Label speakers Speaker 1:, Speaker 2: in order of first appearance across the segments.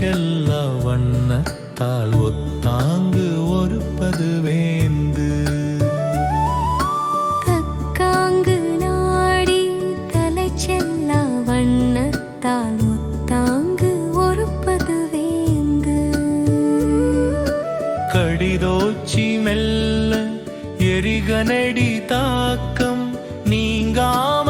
Speaker 1: செல்ல வண்ணத்தால் ஒத்தாங்கு ஒருப்பது வேந்து
Speaker 2: கக்காங்கு நாடி தலை செல்ல வண்ணத்தால் ஒத்தாங்கு ஒருப்பது வேந்து
Speaker 1: கடிதோச்சி மெல்ல எரிகனடி தாக்கம் நீங்காம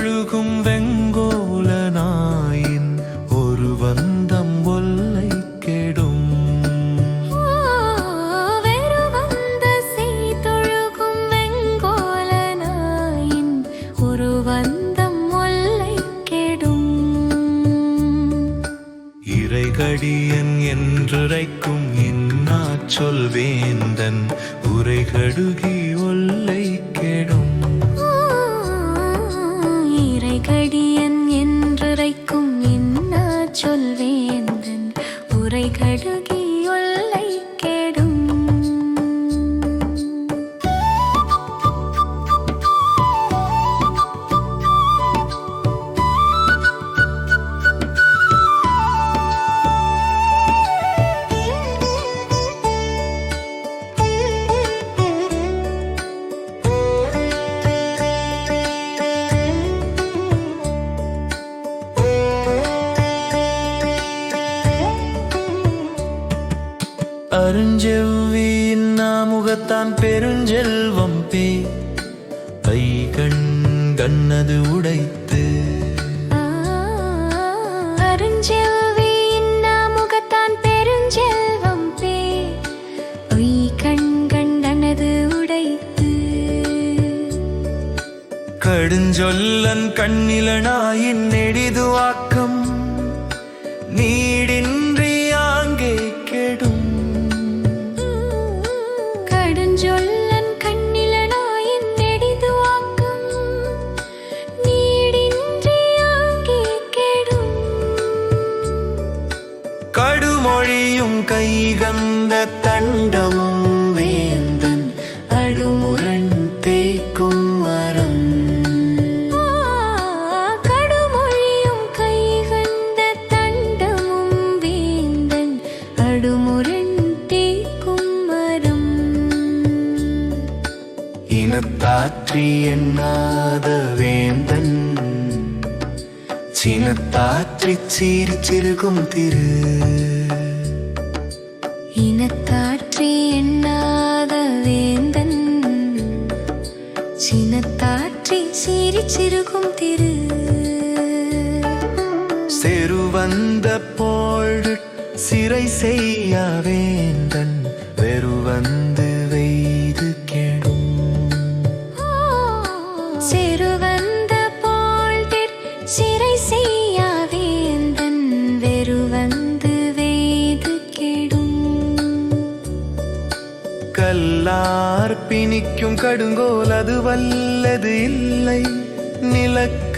Speaker 1: சொல்வேந்தன் உரைகடுகி அருஞ்செவ்வியின் நாமுகத்தான் பெருஞ்செல்வம் பே. கை கண் கண்ணது உடைத்து.
Speaker 2: அருஞ்செல்வியின் நாமுகத்தான் பெருஞ்செல்வம் பே. பொய் கண் கண்டனது உடைத்து.
Speaker 1: கடுஞ்சொல்லன் கண்ணிலனாயின் நெடிதுவாக்கம். கைகந்த தண்டமும் வேந்தன் அழுமுரண் தேய்க்கும் மரம்.
Speaker 2: கடுமொழியும் கைகண்ட தண்டமும் வேந்தன் அடுமுரண் தேக்கும் மரம்.
Speaker 1: இனத்தாற்றி எண்ணாத வேந்தன் சினத்தாற்றி சீரி சிறுகும் திரு
Speaker 2: சினத்தாற்றி சீறி சிறுகும் திரு.
Speaker 1: செருவந்த போழு சிறை செய்ய வேந்தன் வெறுவந்து வெய்து கெடும்.
Speaker 2: செருவந்த போழ்திற் சிறை
Speaker 1: கல்லார் பிணிக்கும் கடுங்கோல் அது வல்லது இல்லை. நிலக்க